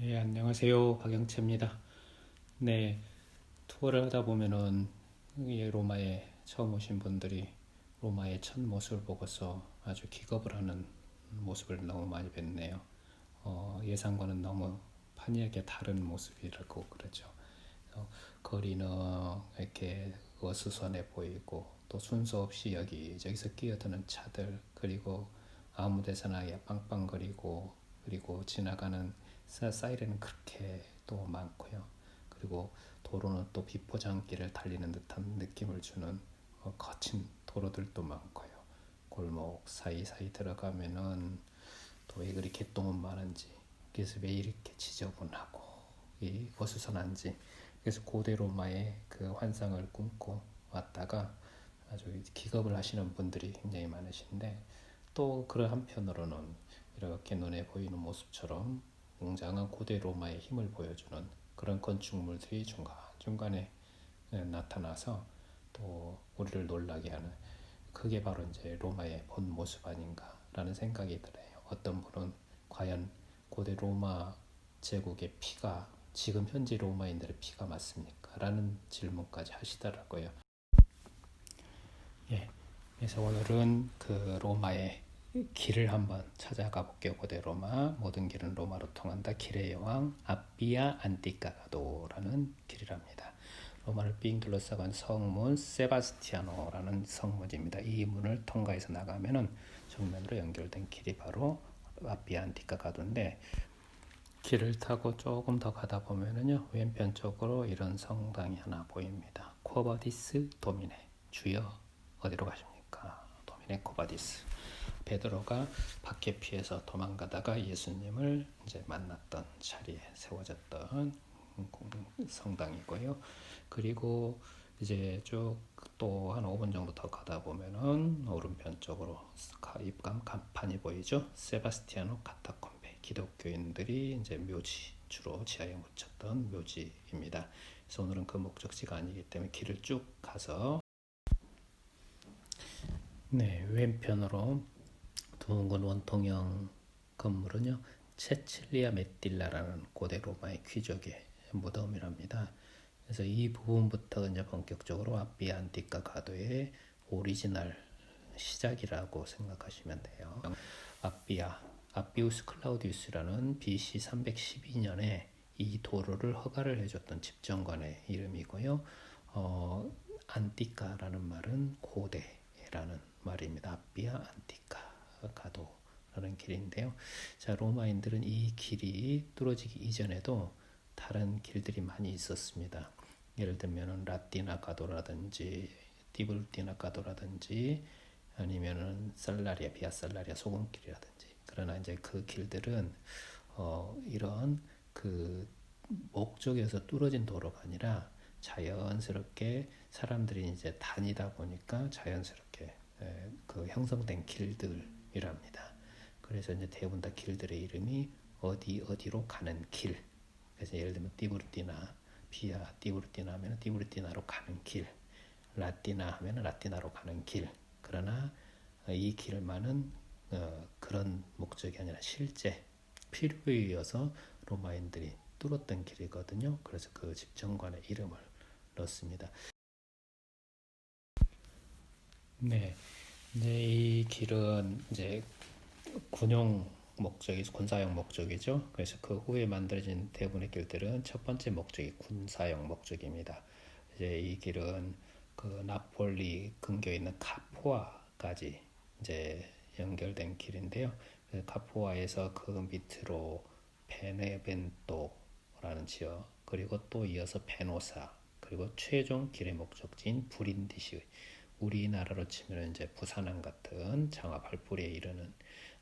네, 안녕하세요. 박영채입니다. 네, 투어를 하다 보면은 이 로마에 처음 오신 분들이 로마의 첫 모습을 보고서 아주 기겁을 하는 모습을 너무 많이 뵀네요. 어, 예상과는 너무 판이하게 다른 모습이라고 그러죠. 어, 거리는 이렇게 어수선해 보이고 또 순서 없이 여기저기서 끼어드는 차들 그리고 아무 데서나 빵빵거리고 그리고 지나가는 사- 사이렌은 그렇게 또 많고요. 그리고 도로는 또 비포장길을 달리는 듯한 느낌을 주는 어, 거친 도로들도 많고요. 골목 사이사이 들어가면은 또 왜 그리 개똥은 많은지 그래서 왜 이렇게 지저분하고 이 어수선한지 그래서 고대 로마의 그 환상을 꿈고 왔다가 아주 기겁을 하시는 분들이 굉장히 많으신데 또 그런 한편으로는 이렇게 눈에 보이는 모습처럼 웅장한 고대 로마의 힘을 보여주는 그런 건축물들이 중간 중간에 예, 나타나서 또 우리를 놀라게 하는 그게 바로 이제 로마의 본 모습 아닌가라는 생각이 들어요. 어떤 분은 과연 고대 로마 제국의 피가 지금 현재 로마인들의 피가 맞습니까? 라는 질문까지 하시더라고요. 예. 그래서 오늘은 그 로마의 길을 한번 찾아가 볼게요. 고대 로마 모든 길은 로마로 통한다. 길의 여왕 아비아 안티카가도라는 길이랍니다. 로마를 삥 둘러싸고 성문 세바스티아노라는 성문입니다. 이 문을 통과해서 나가면은 정면으로 연결된 길이 바로 아비아 안티카가도인데 길을 타고 조금 더 가다 보면은요 왼편 쪽으로 이런 성당이 하나 보입니다. 코바디스 도미네 주여 어디로 가십니까? 도미네 코바디스 베드로가 밖에 피해서 도망가다가 예수님을 이제 만났던 자리에 세워졌던 성당이고요. 그리고 이제 쭉 또 한 5분 정도 더 가다 보면은 오른편 쪽으로 입감 간판이 보이죠. 세바스티아노 카타콤베 기독교인들이 이제 묘지 주로 지하에 묻혔던 묘지입니다. 그래서 오늘은 그 목적지가 아니기 때문에 길을 쭉 가서 네 왼편으로 둥근 원통형 건물은요 체칠리아 메틸라라는 고대 로마의 귀족의 무덤이랍니다. 그래서 이 부분부터 이제 본격적으로 아비아 안티카 가도의 오리지널 시작이라고 생각하시면 돼요. 아비아 아비우스 클라우디우스라는 BC 312년에 이 도로를 허가를 해줬던 집정관의 이름이고요. 어, 안티카라는 말은 고대라는 말입니다. 아비아 안티카 가도 라는 길인데요. 자 로마인들은 이 길이 뚫어지기 이전에도 다른 길들이 많이 있었습니다. 예를 들면은 라티나 가도라든지 디블티나 가도라든지 아니면은 살라리아 비아 살라리아 소금길이라든지 그러나 이제 그 길들은 어 이런 그 목적에서 뚫어진 도로가 아니라 자연스럽게 사람들이 이제 다니다 보니까 자연스럽게 에, 그 형성된 길들 이랍니다. 그래서 이제 대부분 다 길들의 이름이 어디 어디로 가는 길. 그래서 예를 들면 띠부르티나 비아 띠부르티나 하면 띠부르티나로 가는 길. 라티나 하면 라티나로 가는 길. 그러나 이 길만은 어, 그런 목적이 아니라 실제 필요에 의해서 로마인들이 뚫었던 길이거든요. 그래서 그 집정관의 이름을 넣습니다. 네, 이제 이 길은 이제 군용 목적이 군사용 목적이죠. 그래서 그 후에 만들어진 대부분의 길들은 첫 번째 목적이 군사용 목적입니다. 이제 이 길은 그 나폴리 근교에 있는 카포아까지 이제 연결된 길인데요. 그 카포아에서 그 밑으로 베네벤토라는 지역 그리고 또 이어서 베노사 그리고 최종 길의 목적지인 브린디시 우리나라로 치면 이제 부산항 같은 장화 발포리에 이르는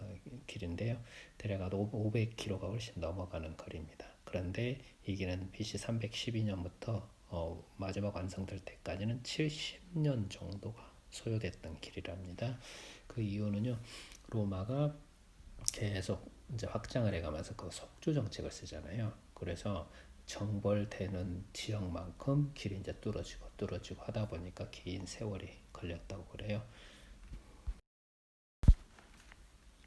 어, 길인데요. 대략 500km가 훨씬 넘어가는 거리입니다. 그런데 이 길은 BC 312년부터 어, 마지막 완성될 때까지는 70년 정도가 소요됐던 길이랍니다. 그 이유는요, 로마가 계속 이제 확장을 해가면서 그 속주 정책을 쓰잖아요. 그래서 정벌되는 지역만큼 길이 이제 뚫어지고 뚫어지고 하다 보니까 긴 세월이 걸렸다고 그래요.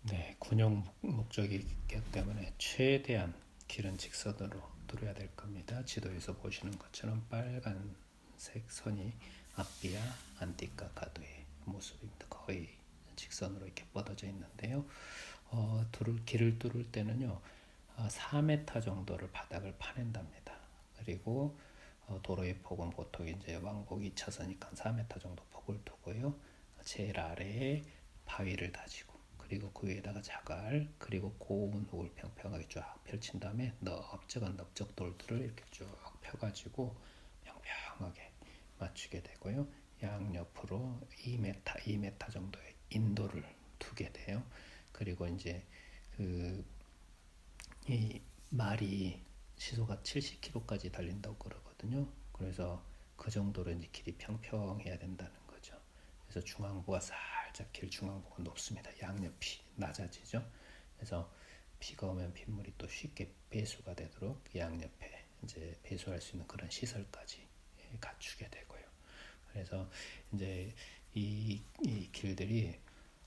네, 군용 목적이기 때문에 최대한 길은 직선으로 뚫어야 될 겁니다. 지도에서 보시는 것처럼 빨간색 선이 앞비아 안티카 가도의 모습입니다. 거의 직선으로 이렇게 뻗어져 있는데요. 어, 길을 뚫을 때는요, 어, 4m 정도를 바닥을 파낸답니다. 그리고 어, 도로의 폭은 보통 이제 왕복 2차선이니까 4m 정도 폭을 두고요. 제일 아래에 바위를 다지고 그리고 그 위에다가 자갈 그리고 고운 흙을 평평하게 쫙 펼친 다음에 넓적한 넓적 돌들을 이렇게 쭉 펴가지고 평평하게 맞추게 되고요. 양옆으로 2m, 2m 정도의 인도를 두게 돼요. 그리고 이제 그 이 말이 시속가 70km까지 달린다고 그러거든요. 그래서 그 정도로 이제 길이 평평해야 된다는 거죠. 그래서 중앙부가 살짝 길 중앙부가 높습니다. 양옆이 낮아지죠. 그래서 비가 오면 빗물이 또 쉽게 배수가 되도록 양옆에 이제 배수할 수 있는 그런 시설까지 예, 갖추게 되고요. 그래서 이제 이, 이 길들이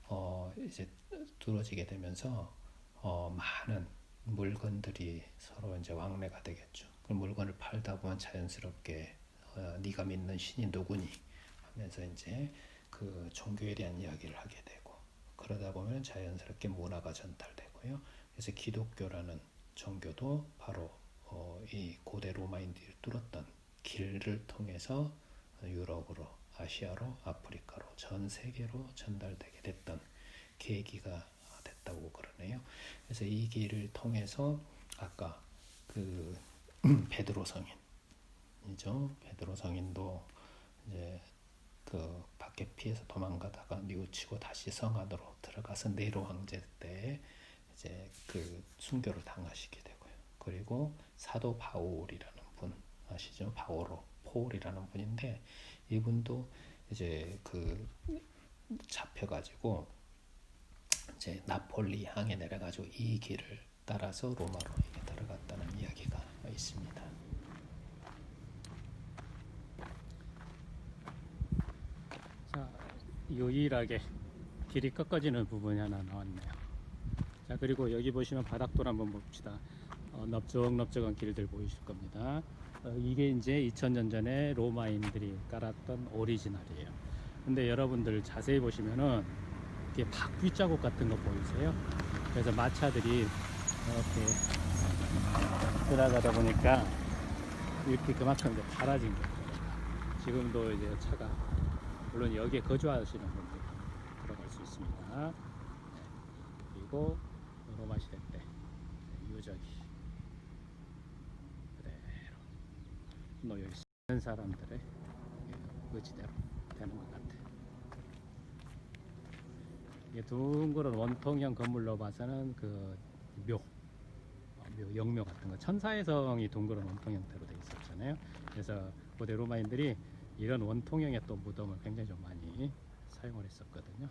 어 이제 뚫어지게 되면서 어 많은 물건들이 서로 이제 왕래가 되겠죠. 그 물건을 팔다 보면 자연스럽게 어, 네가 믿는 신이 누구니 하면서 이제 그 종교에 대한 이야기를 하게 되고 그러다 보면 자연스럽게 문화가 전달되고요. 그래서 기독교라는 종교도 바로 어, 이 고대 로마인들이 뚫었던 길을 통해서 유럽으로 아시아로 아프리카로 전 세계로 전달되게 됐던 계기가 됐다고 그러네요. 그래서 이 길을 통해서 아까 그 베드로 성인이죠. 베드로 성인도 이제 그 밖에 피해서 도망가다가 뉘우치고 다시 성 안으로 들어가서 네로 황제 때 이제 그 순교를 당하시게 되고요. 그리고 사도 바울이라는 분 아시죠? 바오로 포울이라는 분인데 이분도 이제 그 잡혀가지고 이제 나폴리 항에 내려가지고 이 길을 따라서 로마로 들어갔다는 이야기가 있습니다. 자, 유일하게 길이 꺾어지는 부분이 하나 나왔네요. 자, 그리고 여기 보시면 바닥돌 한번 봅시다. 어, 넓적넓적한 길들 보이실 겁니다. 어, 이게 이제 2000년 전에 로마인들이 깔았던 오리지널이에요. 근데 여러분들 자세히 보시면은 이게 바퀴 자국 같은 거 보이세요? 그래서 마차들이 이렇게 지나가다 보니까 이렇게 그만큼 이제 달아진 거예요. 지금도 이제 차가 물론 여기에 거주하시는 분들 들어갈 수 있습니다. 네. 그리고 로마 시대 때 유적이 그대로 놓여 있는 사람들의 의지대로 되는 것 같아요. 이게 둥그런 원통형 건물로 봐서는 그 묘, 어, 묘, 영묘 같은 거 천사의 성이 둥그런 원통 형태로 돼 있었잖아요. 그래서 고대 로마인들이 이런 원통형의 또 무덤을 굉장히 좀 많이 사용을 했었거든요.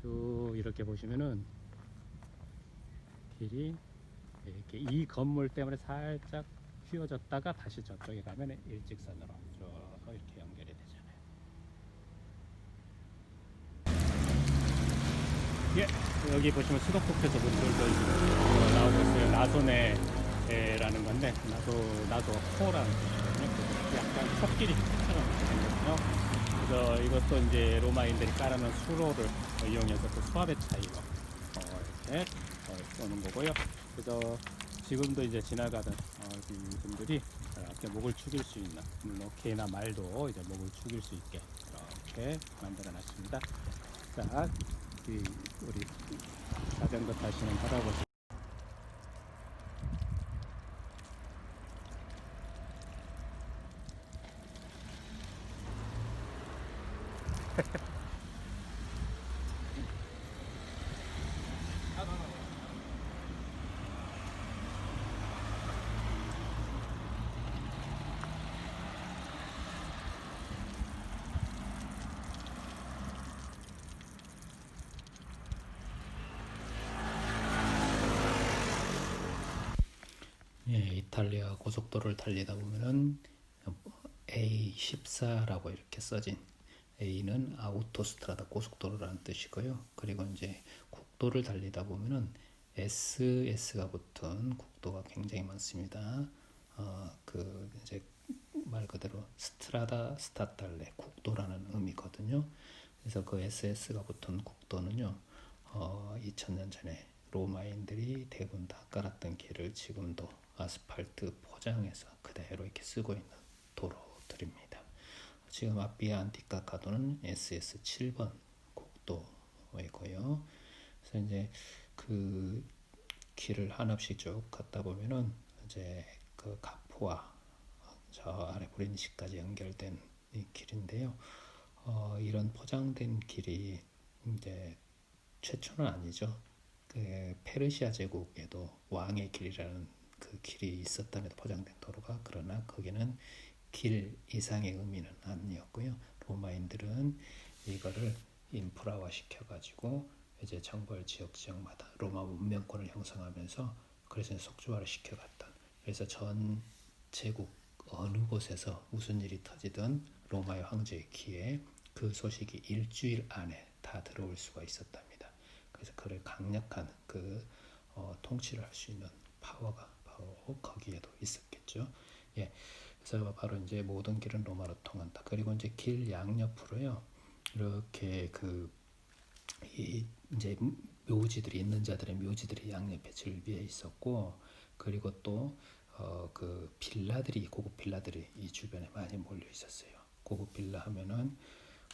쭉 이렇게 보시면은 길이 이렇게 이 건물 때문에 살짝 휘어졌다가 다시 저쪽에 가면 일직선으로 쭉 이렇게 연결이 되잖아요. 예, 여기 보시면 수도꼭지에서 지금 나오고 있어요. 나소네라는 건데 나소 나소 코라는 약간 코끼리처럼 생겼거든요. 그래서 이것도 이제 로마인들이 깔아놓은 수로를 이용해서 그 수압의 차이로 어, 이렇게 어, 쏘는 거고요. 그래서 지금도 이제 지나가던 어, 이 분들이 이렇게 목을 축일 수 있는 물론 개나 말도 이제 목을 축일 수 있게 이렇게 만들어 놨습니다. 자, 이 우리 자전거 타시는 할아버지. 예, 이탈리아 고속도로를 달리다 보면은 A14라고 이렇게 써진 A는 아우토스트라다 고속도로라는 뜻이고요. 그리고 이제 국도를 달리다 보면은 SS가 붙은 국도가 굉장히 많습니다. 어, 그 이제 말 그대로 스트라다 스타탈레 국도라는 의미거든요. 그래서 그 SS가 붙은 국도는요. 어, 2000년 전에 로마인들이 대부분 다 깔았던 길을 지금도 아스팔트 포장해서 그대로 이렇게 쓰고 있는 도로들입니다. 지금 아비아 안티카 카도는 SS 7번 국도이고요. 그래서 이제 그 길을 한없이 쭉 갔다 보면은 이제 그 가포와 저 아래 브린시까지 연결된 이 길인데요. 어, 이런 포장된 길이 이제 최초는 아니죠. 그 페르시아 제국에도 왕의 길이라는 그 길이 있었다면도 포장된 도로가 그러나 거기는 길 이상의 의미는 아니었고요. 로마인들은 이거를 인프라화 시켜가지고 이제 정벌 지역 지역마다 로마 문명권을 형성하면서 그래서 속주화를 시켜갔던 그래서 전 제국 어느 곳에서 무슨 일이 터지든 로마의 황제의 귀에 그 소식이 일주일 안에 다 들어올 수가 있었답니다. 그래서 그를 강력한 그 어, 통치를 할 수 있는 파워가 바로 거기에도 있었겠죠. 예, 그래서 바로 이제 모든 길은 로마로 통한다. 그리고 이제 길 양옆으로요 이렇게 그이 이제 묘지들이 있는 자들의 묘지들이 양옆에 즐비해 있었고 그리고 또 어 그 빌라들이 고급 빌라들이 이 주변에 많이 몰려 있었어요. 고급 빌라 하면은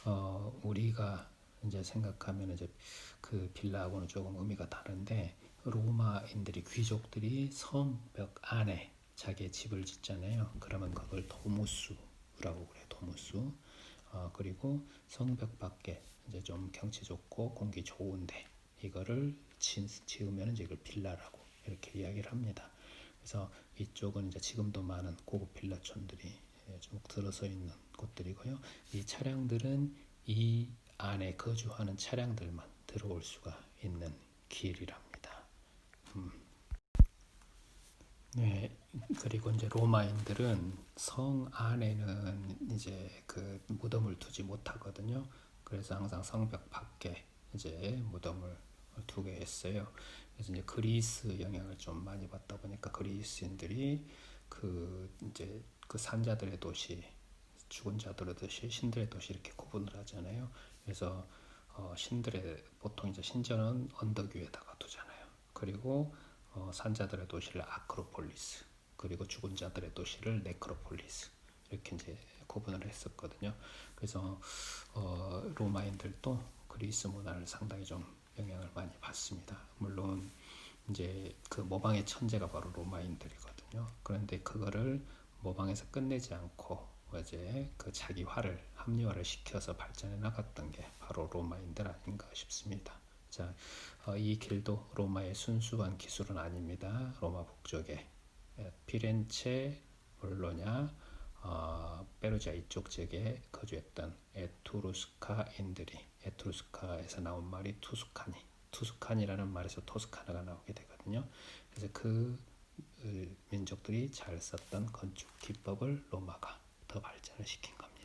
어 우리가 이제 생각하면 이제 그 빌라하고는 조금 의미가 다른데 로마인들이 귀족들이 성벽 안에 자기의 집을 짓잖아요. 그러면 그걸 도무수라고 그래. 도무수. 어, 그리고 성벽 밖에 이제 좀 경치 좋고 공기 좋은데 이거를 지, 지으면 이제 이걸 빌라라고 이렇게 이야기를 합니다. 그래서 이쪽은 이제 지금도 많은 고급 빌라촌들이 예, 쭉 들어서 있는 곳들이고요. 이 차량들은 이 안에 거주하는 차량들만 들어올 수가 있는 길이랍니 다. 음. 네, 그리고 이제 로마인들은 성 안에는 이제 그 무덤을 두지 못하거든요. 그래서 항상 성벽 밖에 이제 무덤을 두게 했어요. 그래서 이제 그리스 영향을 좀 많이 받다 보니까 그리스인들이 그 이제 그 산자들의 도시, 죽은 자들의 도시, 신들의 도시 이렇게 구분을 하잖아요. 그래서 어, 신들의 보통 이제 신전은 언덕 위에다가 두잖아요. 그리고 어, 산자들의 도시를 아크로폴리스, 그리고 죽은 자들의 도시를 네크로폴리스 이렇게 이제 구분을 했었거든요. 그래서 어, 로마인들도 그리스 문화를 상당히 좀 영향을 많이 받습니다. 물론 이제 그 모방의 천재가 바로 로마인들이거든요. 그런데 그거를 모방에서 끝내지 않고 이제 그 자기화를 합리화를 시켜서 발전해 나갔던 게 바로 로마인들 아닌가 싶습니다. 자, 어, 이 길도 로마의 순수한 기술은 아닙니다. 로마 북쪽에 예, 피렌체, 볼로냐, 어, 페루지아 이쪽 지역에 거주했던 에투루스카인들이 에투루스카에서 나온 말이 투스카니, 투스카니라는 말에서 토스카나가 나오게 되거든요. 그래서 그 으, 민족들이 잘 썼던 건축 기법을 로마가 더 발전을 시킨 겁니다.